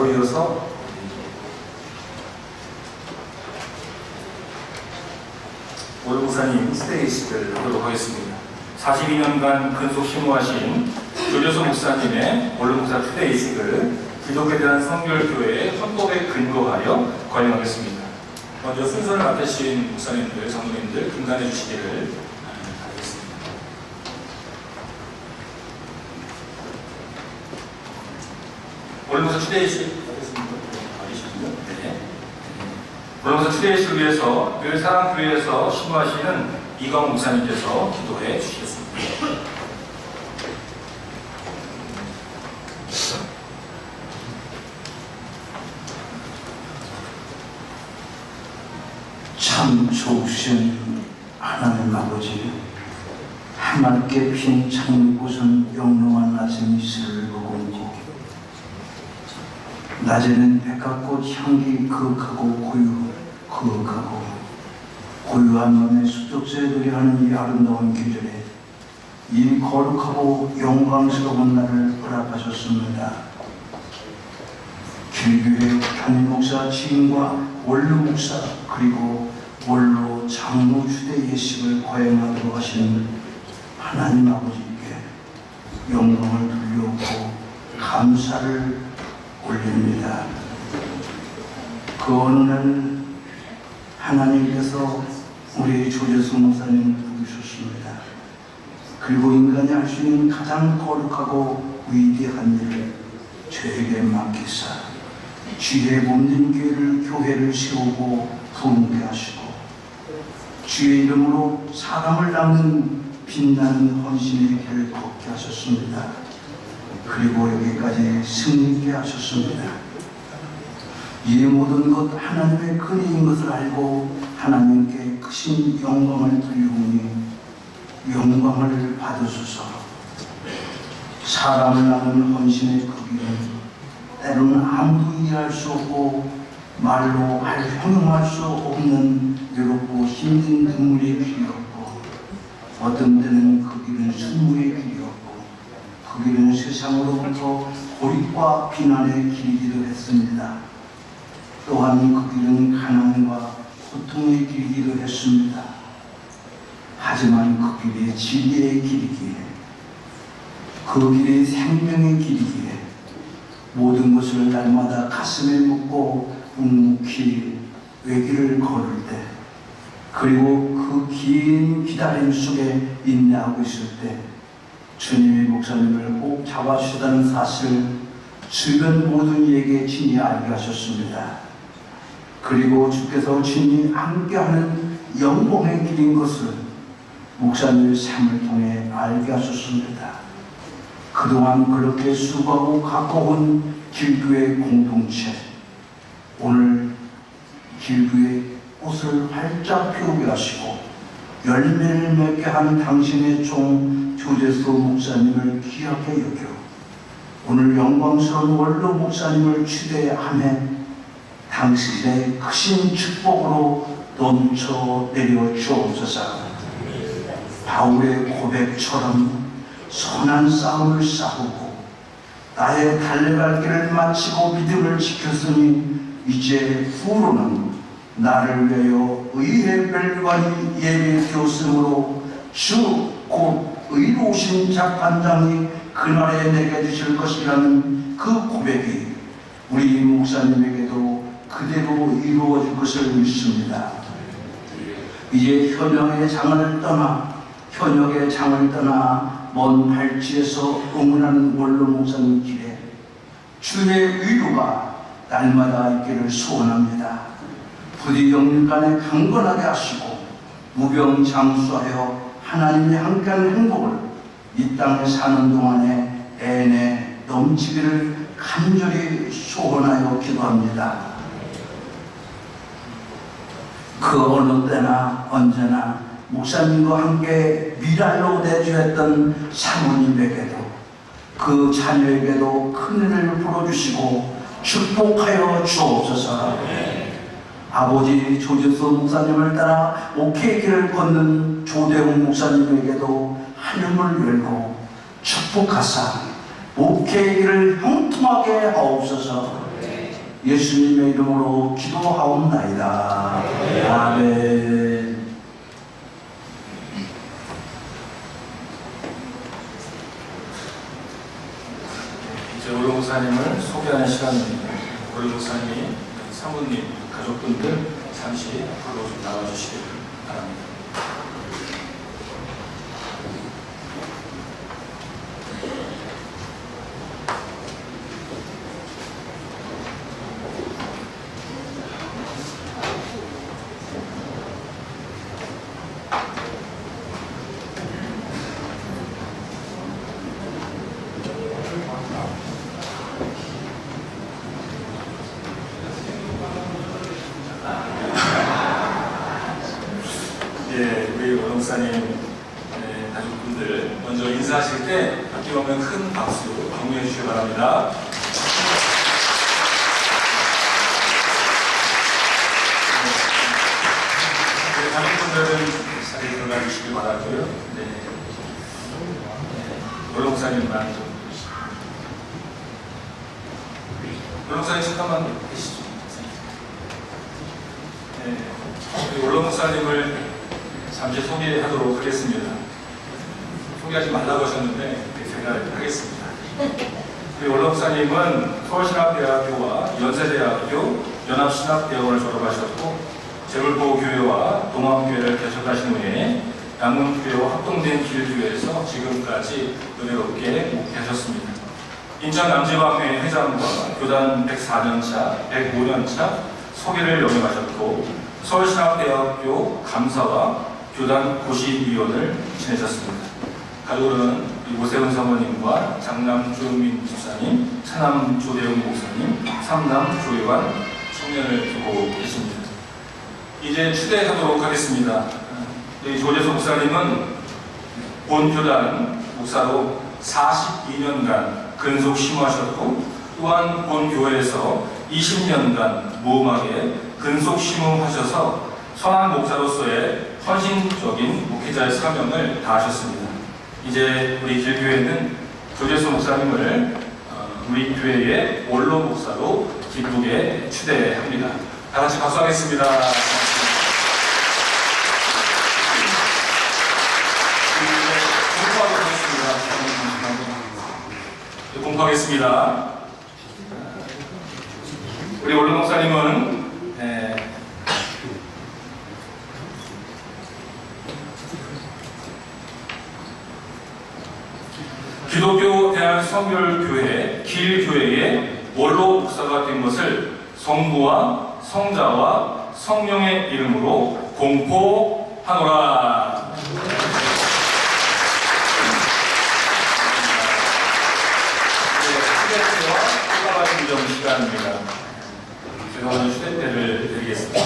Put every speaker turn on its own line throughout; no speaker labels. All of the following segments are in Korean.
바로 이어서 올 목사님 스테이식을 하도록 하겠습니다. 42년간 근속 신무하신 조교수 목사님의 원로 목사 스테이식을 기독에 대한 성결교회의 헌법에 근거하여 거행하겠습니다. 먼저 순서를 맡으신 목사님들, 장로님들 등단해 주시기를 바라겠습니다. 목사 스테이식 하겠습니다. 아니시군요. 네. 그러면서 추대의식을 위해서 늘 사랑교회에서 신무하시는 이광 목사님께서 기도해 주시겠습니다.
참 좋으신 하나님 아버지 해맑게 핀 창꽃은 영롱한 아침 이슬을 머금고 낮에는 백합꽃 향기 그윽하고 고유 그윽하고 고유한 마음의 숲속새들이 하는 이 아름다운 계절에 이 거룩하고 영광스러운 날을 허락하셨습니다. 길교회 현임 목사 지인과 원로 목사 그리고 원로 장로 주대 예식을 거행하도록 하신 하나님 아버지께 영광을 돌려오고 감사를 올립니다. 그 어느 날 하나님께서 우리 조재수 목사님을 부르셨습니다. 그리고 인간이 할 수 있는 가장 거룩하고 위대한 일을 저에게 맡기사 주의 몸된 교회를 교회를 세우고 부흥케 하시고 주의 이름으로 사람을 낳는 빛나는 헌신의 길을 걷게 하셨습니다. 그리고 여기까지 승리케 하셨습니다. 이 모든 것 하나님의 근혜인 것을 알고 하나님께 크신 영광을 드리오니 영광을 받으소서 사람을 낳는 헌신의 크기는 때로는 아무도 이해할 수 없고 말로 할 형용할 수 없는 외롭고 힘든 눈물의 길이었고 어떤 때는 그 길은 순무의 길이었고 그 길은 세상으로부터 고립과 비난의 길이기도 했습니다. 또한 그 길은 가난과 고통의 길이기도 했습니다. 하지만 그 길이 진리의 길이기에 그 길이 생명의 길이기에 모든 것을 날마다 가슴에 묻고 묵묵히 외길을 걸을 때 그리고 그 긴 기다림 속에 인내하고 있을 때 주님이 목사님을 꼭 잡아주시다는 사실을 주변 모든 이에게 친히 알게 하셨습니다. 그리고 주께서 친히 함께하는 영광의 길인 것을 목사님의 삶을 통해 알게 하셨습니다. 그동안 그렇게 수고하고 가까운 길교의 공동체 오늘 길교의 꽃을 활짝 피우게 하시고 열매를 맺게 한 당신의 종 조재수 목사님을 귀하게 여겨. 오늘 영광스러운 원로 목사님을 추대하며 당신의 크신 축복으로 넘쳐 내려 주옵소서. 바울의 고백처럼 선한 싸움을 싸우고 나의 달려갈 길을 마치고 믿음을 지켰으니 이제 후로는 나를 위하여 의의 벨관이 예비되었으므로 주 곧 의로우신 작반장이 그날에 내게 주실 것이라는 그 고백이 우리 목사님에게도 그대로 이루어질 것을 믿습니다. 이제 현역의 장을 떠나 현역의 장을 떠나 먼 발치에서 응원하는 원로 목사님 길에 주의 위로가 날마다 있기를 소원합니다. 부디 영육간에 강건하게 하시고 무병장수하여 하나님의 함께하는 행복을 이 땅에 사는 동안에 애내 넘치기를 간절히 소원하여 기도합니다. 그 어느 때나 언제나 목사님과 함께 미랄로 대주했던 사모님에게도 그 자녀에게도 큰일을 풀어주시고 축복하여 주옵소서. 아버지 조재수 목사님을 따라 오케이 길을 걷는 조대웅 목사님에게도 하늘을 열고 축복하사 오케이 길을 형통하게 하옵소서. 예수님의 이름으로 기도하옵나이다. 아멘.
이제 오로 목사님을 소개하는 시간입니다. 오로 목사님이 사모님, 가족분들 잠시 앞으로 좀 나와주시기 바랍니다. 예, 우리 오로 목사님 네, 가족분들 먼저 인사하실 때 아낌없는 큰 박수 경무해 주시기 바랍니다. 네, 가족분들은 자리에 들어가 주시기 바라고요. 네. 네, 오로 목사님만 좀 오로 목사님 잠깐만 계시죠. 네, 우리 올로 목사님을 잠시 소개하도록 하겠습니다. 소개하지 말라고 하셨는데 네, 제가 하겠습니다. 우리 올로 목사님은 서울신학대학교와 연세대학교 연합신학대학원을 졸업하셨고 재물보교회와 동암교회를 개척하신 후에 양문교회와 합동된 길교회에서 지금까지 은혜롭게 목회하셨습니다. 인천 남지방회 회장과 교단 104년차, 105년차 소개를 역임하셨고 서울신학대학교 감사와 교단 고시위원을 지내셨습니다. 가족으로는 이 오세훈 사모님과 장남 조용민 집사님, 차남 조대용 목사님, 삼남 조요한 청년을 두고 계십니다. 이제 추대하도록 하겠습니다. 이 조재수 목사님은 본교단 목사로 42년간 근속 심호하셨고 또한 본교회에서 20년간 무음하게 근속 심호하셔서 선한 목사로서의 헌신적인 목회자의 사명을 다하셨습니다. 이제 우리 길교회는 조재수 목사님을 어, 우리 교회의 원로 목사로 기쁘게 추대합니다. 다 같이 박수하겠습니다. 공포하겠습니다. 공포하겠습니다. 우리 원로 목사님은 에, 기독교 대한 성결교회 길교회의 원로 목사가 된 것을 성부와 성자와 성령의 이름으로 공포하노라. 네, 시간입니다. 제가 먼저 휴대때를 드리겠습니다.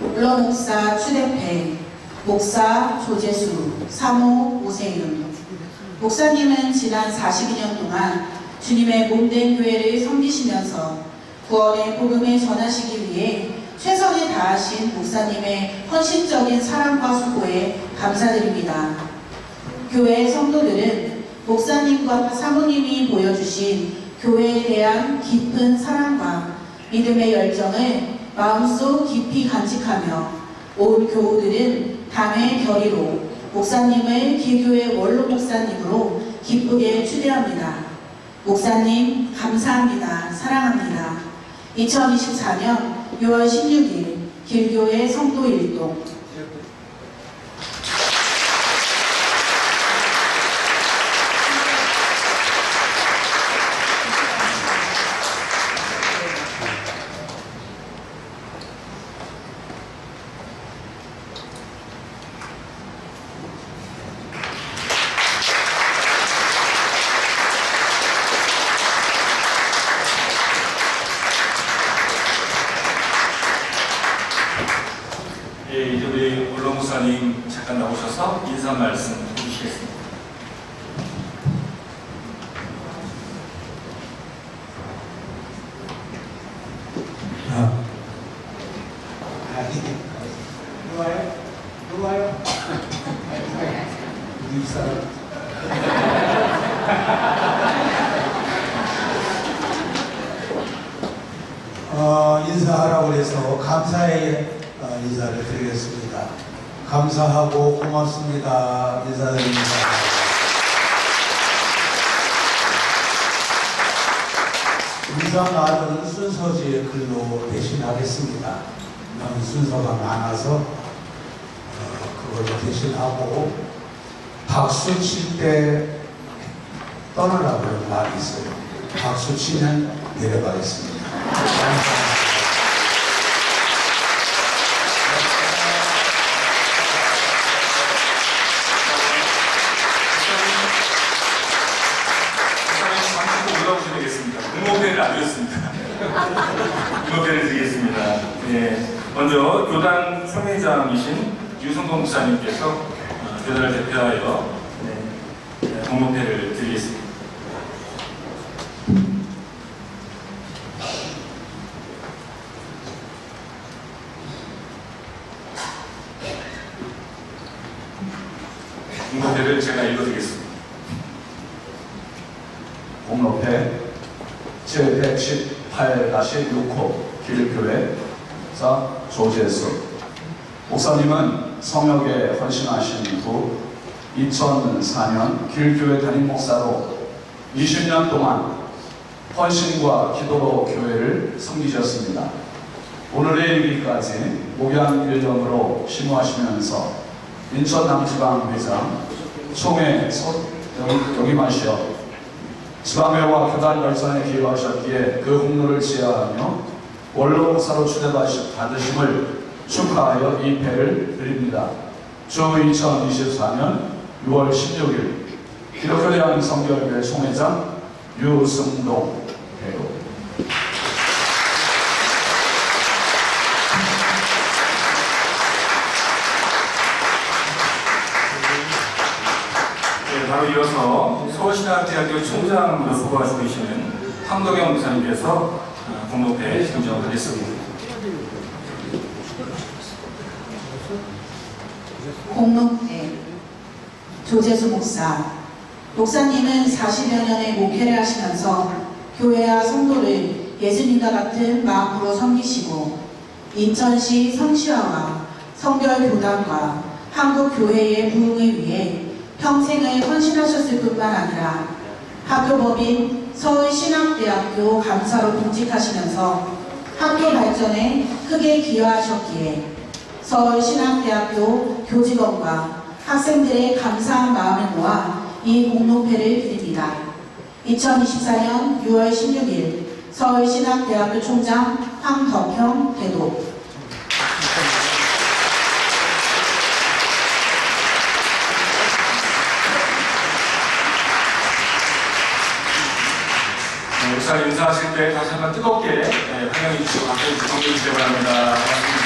물러 목사 추대패, 목사 조재수, 사모 오세윤. 목사님은 지난 42년 동안 주님의 몸된 교회를 섬기시면서 구원의 복음을 전하시기 위해 최선을 다하신 목사님의 헌신적인 사랑과 수고에 감사드립니다. 교회 성도들은 목사님과 사모님이 보여주신 교회에 대한 깊은 사랑과 믿음의 열정을 마음속 깊이 간직하며 온 교우들은 당의 결의로 목사님을 기교의 원로 목사님으로 기쁘게 추대합니다. 목사님 감사합니다. 사랑합니다. 2024년 6월 16일 길교회 성도 일동
예, 이제 원로 목사님 잠깐 나오셔서 인사 말씀 해주시겠습니다.
아,
감사의 어, 인사를 드리겠습니다. 감사하고 고맙습니다. 인사드립니다. 인사 말은 순서지의 글로 대신하겠습니다. 너무 순서가 많아서 어, 그걸로 대신하고 박수 칠 때 떠나라고 말이 있어요. 박수 치면 내려가겠습니다. 감사합니다.
목사님 잠시 올라오셔야 되겠습니다. 응모패를 안 드렸습니다. 응모패를 드리겠습니다. 예, 교단 총회장이신 유성동 목사님께서 어, 교단을 대표하여 네, 네, 응모패를 드리겠습니다. 응모패를 제가 읽어드리겠습니다.
공로패 제118-6호 길교회 사 조재수 목사님은 성역에 헌신하신 후 2004년 길교회 담임 목사로 20년 동안 헌신과 기도로 교회를 섬기셨습니다. 오늘의 일기까지 목양 일령으로 심호하시면서 인천 남지방 회장 총회 역임하시어 지방회와 교단 열선에 기여하셨기에 그 공로를 지하하며 원로 목사로 추대받으심을 축하하여 이 패를 드립니다. 주 2024년 6월 16일 기독교대학 성결교회 총회장 유승동 배우
네, 바로 이어서 서울신학대학교 총장으로 수고하시고 계시는 황도경 목사님께서 어, 공로패 증정하겠습니다.
공로회 조재수 목사 목사님은 40여 년의 목회를 하시면서 교회와 성도를 예수님과 같은 마음으로 섬기시고 인천시 성시화와 성결교단과 한국교회의 부흥을 위해 평생을 헌신하셨을 뿐만 아니라 학교법인 서울신학대학교 강사로 동직하시면서 학교 발전에 크게 기여하셨기에 서울신학대학교 교직원과 학생들의 감사한 마음을 모아 이 공로패를 드립니다. 2024년 6월 16일 서울신학대학교 총장 황덕형 대도
네, 목사님 인사하실 때 다시 한번 뜨겁게 네, 환영해 주시고 박수 주시기 바랍니다. 고맙습니다.